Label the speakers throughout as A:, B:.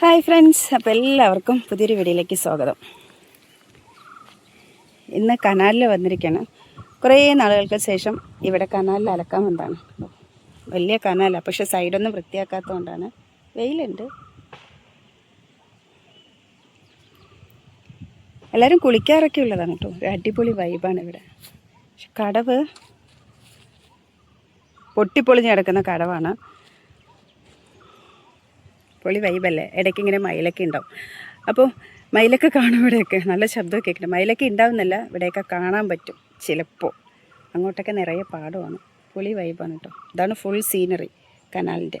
A: Hi friends അപ്പോൾ എല്ലാവർക്കും പുതിയൊരു വീഡിയോയിലേക്ക് സ്വാഗതം. ഇന്ന് കനാലിൽ വന്നിരിക്കുകയാണ്. കുറേ നാളുകൾക്ക് ശേഷം ഇവിടെ കനാലിൽ അലക്കാൻ വന്നതാണ്. വലിയ കനാലാണ് പക്ഷെ സൈഡൊന്നും വൃത്തിയാക്കാത്തതുകൊണ്ടാണ്. വെയിലുണ്ട്. എല്ലാവരും കുളിക്കാറൊക്കെ ഉള്ളതാണ് കേട്ടോ. ഒരു അടിപൊളി വൈബാണ് ഇവിടെ. പക്ഷെ കടവ് പൊട്ടിപ്പൊളിഞ്ഞ് കിടക്കുന്ന കടവാണ് പൊളി വൈബല്ലേ? ഇടയ്ക്ക് ഇങ്ങനെ മയിലൊക്കെ ഉണ്ടാവും. അപ്പോൾ മയിലൊക്കെ കാണും ഇവിടെയൊക്കെ. നല്ല ശബ്ദമൊക്കെ കേൾക്കണം മയിലൊക്കെ ഉണ്ടാവുന്നില്ല. ഇവിടെയൊക്കെ കാണാൻ പറ്റും ചിലപ്പോൾ. അങ്ങോട്ടൊക്കെ നിറയെ പാടമാണ് പൊളി വൈബാണ് കേട്ടോ. ഇതാണ് ഫുൾ സീനറി കനാലിന്റെ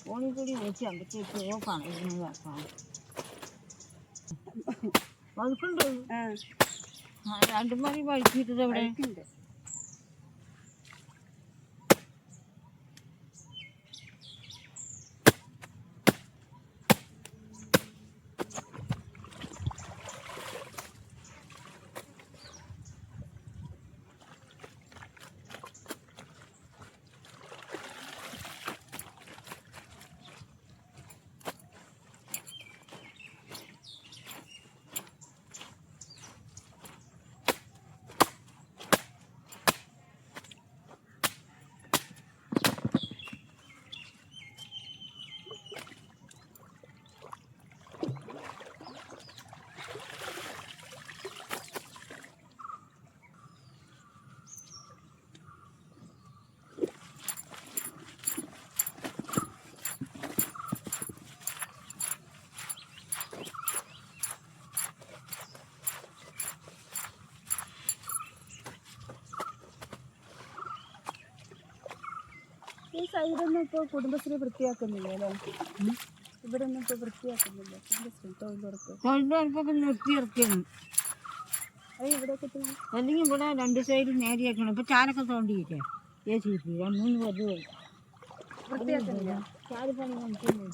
B: ഫോണിൽ കൂടി വെച്ച് അമ്പത്തേക്ക് ഓഫാണ് ഇരുന്ന് അപ്പം വഴുക്കുണ്ട്.
A: ആ
B: രണ്ടു മണി വഴുക്കിട്ടത് അവിടെ
A: സൈഡൊന്നും ഇപ്പോൾ കുടുംബശ്രീ വൃത്തിയാക്കുന്നില്ല അല്ലേ? ഇവിടെ ഒന്നും ഇപ്പോൾ വൃത്തിയാക്കുന്നില്ല കുടുംബശ്രീ തൊഴിലുറപ്പ്
B: തൊഴിലുറപ്പൊക്കെ നിർത്തി ഇറക്കിയാണ്.
A: അത് ഇവിടെയൊക്കെ
B: അല്ലെങ്കിൽ ഇവിടെ രണ്ട് സൈഡും നേരെയാക്കണം ഇപ്പൊ ചാരൊക്കെ തോണ്ടിയില്ലേ? ഏ സി പി മൂന്ന് പേര്
A: വൃത്തിയാക്കുന്നില്ല.
B: ചാൽ പണി നമുക്കൊന്നും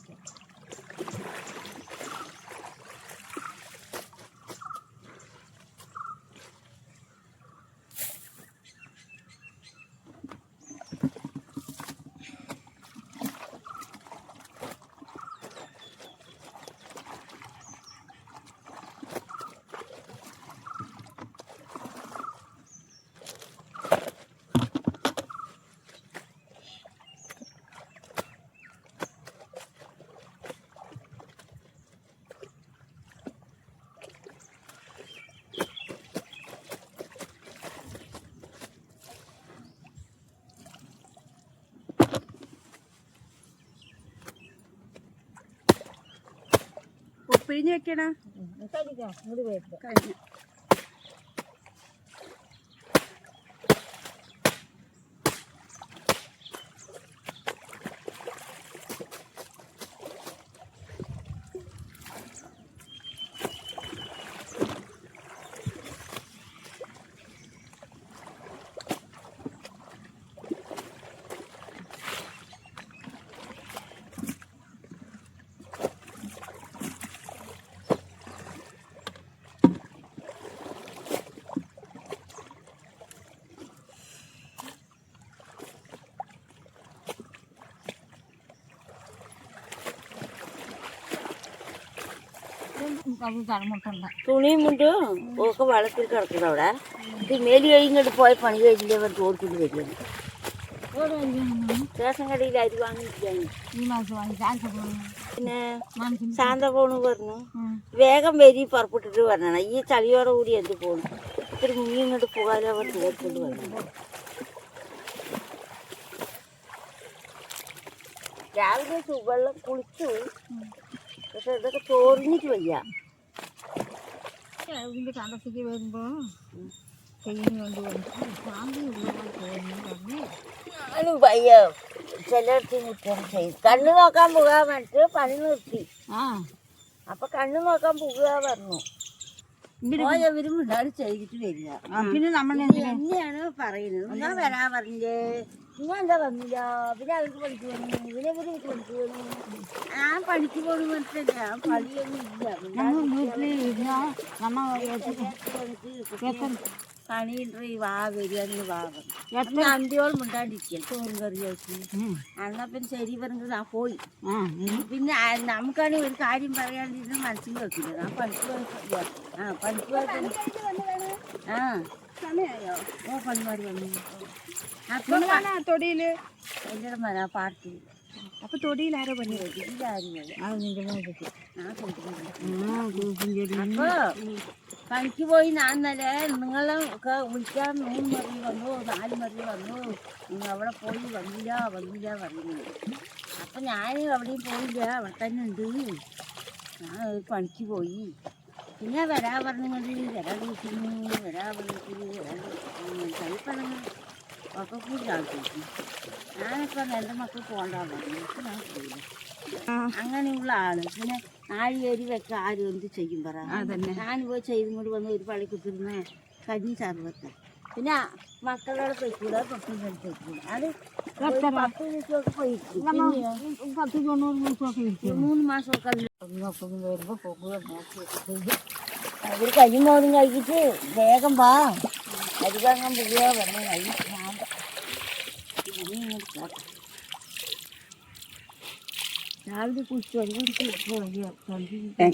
A: ഉപ്പിഴിഞ്ഞ് വെക്കണ? കഴിഞ്ഞു
B: അത് തലമുട്ടുണ്ട്
C: തുണിയും മുണ്ടും ഒക്കെ വെള്ളത്തിൽ കിടക്കുന്നത് അവിടെ. ഇത് മേലി കഴിഞ്ഞിട്ട് പോയ പണി കഴിഞ്ഞിട്ട് അവർ തോർക്കൊണ്ട്
B: വരും
C: റേഷൻ കടയിൽ അരി
B: വാങ്ങിയിരിക്കുകയാണ്.
C: പിന്നെ ശാന്ത പോണു പറഞ്ഞു. വേഗം വരി പുറപ്പെട്ടിട്ട് പറഞ്ഞാണ് ഈ ചളിയോടെ കൂടി എന്ത് പോണു? ഇത്തിരി മുങ്ങി ഇങ്ങോട്ട് പോകാതെ അവർ തോർക്കൊണ്ട് പറഞ്ഞു രാവിലെ ചുവെള്ളം കുളിച്ചു. പക്ഷെ ഇതൊക്കെ ചോറിഞ്ഞിട്ട് വയ്യ.
B: ഇതിന്റെ കണ്ടത്തേക്ക് വരുമ്പോ ചെയ്യുന്ന കൊണ്ട് വന്നിട്ട് ശാന്തി തോന്നുന്നു
C: ഞാനും വയ്യ ചിലയിടത്ത് നിൽക്കാൻ ചെയ്തു കണ്ണു നോക്കാൻ പോകാൻ വേണ്ടിട്ട് പണി നിർത്തി.
B: ആ.
C: അപ്പൊ കണ്ണു നോക്കാൻ പോകുക പറഞ്ഞു. പോയവരും മുന്നാടി ചെയ്തിട്ട് വരിക.
B: പിന്നെ നമ്മൾ
C: എന്നെയാണ് പറയുന്നത്. എന്നാ വരാ പറഞ്ഞേ നിങ്ങൾ എന്താ വന്നില്ല പിന്നെ അവർക്ക് പണിക്ക് പോകുന്നു പിന്നെ ഇവർക്ക് പണിക്ക് വന്നു ഞാൻ പണിക്ക് പോകുന്ന പറഞ്ഞിട്ടില്ല ഞാൻ പണിയൊന്നും ഇല്ല
B: നമ്മൾ
C: ഈ വാ വരികയാണെങ്കിൽ വാ എത്ര? അന്ത്യോളം മുണ്ടാണ്ടിരിക്കുക. ചോറും കറി വെച്ച് അന്നപ്പം ശരി പറഞ്ഞത് ഞാൻ പോയി. പിന്നെ നമുക്കാണെങ്കിൽ ഒരു കാര്യം പറയാണ്ടിരുന്ന മനസ്സിൽ വെക്കില്ല. ഞാൻ പണിക്ക് പോയി ആ പണിക്ക് പോയി ആ.
A: സമയമായോ
C: ഓ പരിപാടി വന്നു. എന്റെ മന പാർട്ടി.
A: അപ്പൊ തൊടിയിൽ ആരോ പണി
C: പണിക്ക് പോയി ഞാൻ ഇന്നലെ നിങ്ങളെ ഒക്കെ വിളിക്കാൻ മൂന്ന് മറി വന്നു നാല് മറി വന്നു. നിങ്ങൾ അവിടെ പോയി വന്നില്ല വന്നില്ല പറയുന്നത് അപ്പൊ ഞാൻ എവിടെയും പോയില്ല അവിടെ തന്നെ ഉണ്ട്. ഞാൻ പണിക്ക് പോയി. പിന്നെ വരാ പറഞ്ഞത് വരാ വിളിക്കുന്നു വരാ പറഞ്ഞിട്ട് ചിലപ്പോഴങ്ങൾ ഒക്കെ കൂടി ആൾക്കാർക്ക് ഞാനിപ്പോൾ എന്റെ മക്കൾ പോകണ്ട പറഞ്ഞു. ഞാൻ പോയില്ല അങ്ങനെയുള്ള ആൾ. പിന്നെ നാഴികേരി വെക്ക ആരും എന്ത് ചെയ്യും പറ. ഞാൻ പോയി ചെയ്തും കൊണ്ട് വന്ന് ഒരു പള്ളി കുത്തിരുന്ന കഞ്ഞി സർവത്ത്. പിന്നെ മക്കളോട് പോയിക്കൂടെ? പത്ത് അത് പത്ത് ദിവസമൊക്കെ പോയിരിക്കും പിന്നെയോ?
B: പത്ത് തൊണ്ണൂറ് ദിവസമൊക്കെ
C: മൂന്ന് മാസമൊക്കെ അല്ല
B: ഒന്നൊക്കെ വരുമ്പോൾ പോകുക നോക്കി
C: അവർ കഞ്ഞും മോനും കഴിച്ചിട്ട് വേഗം വാ. അരിവാങ്ങാൻ ഇനി ഇങ്ങോട്ട് പോട്ടെ. രാവിലെ കുടിച്ചു അരി കുടിച്ച് പോയി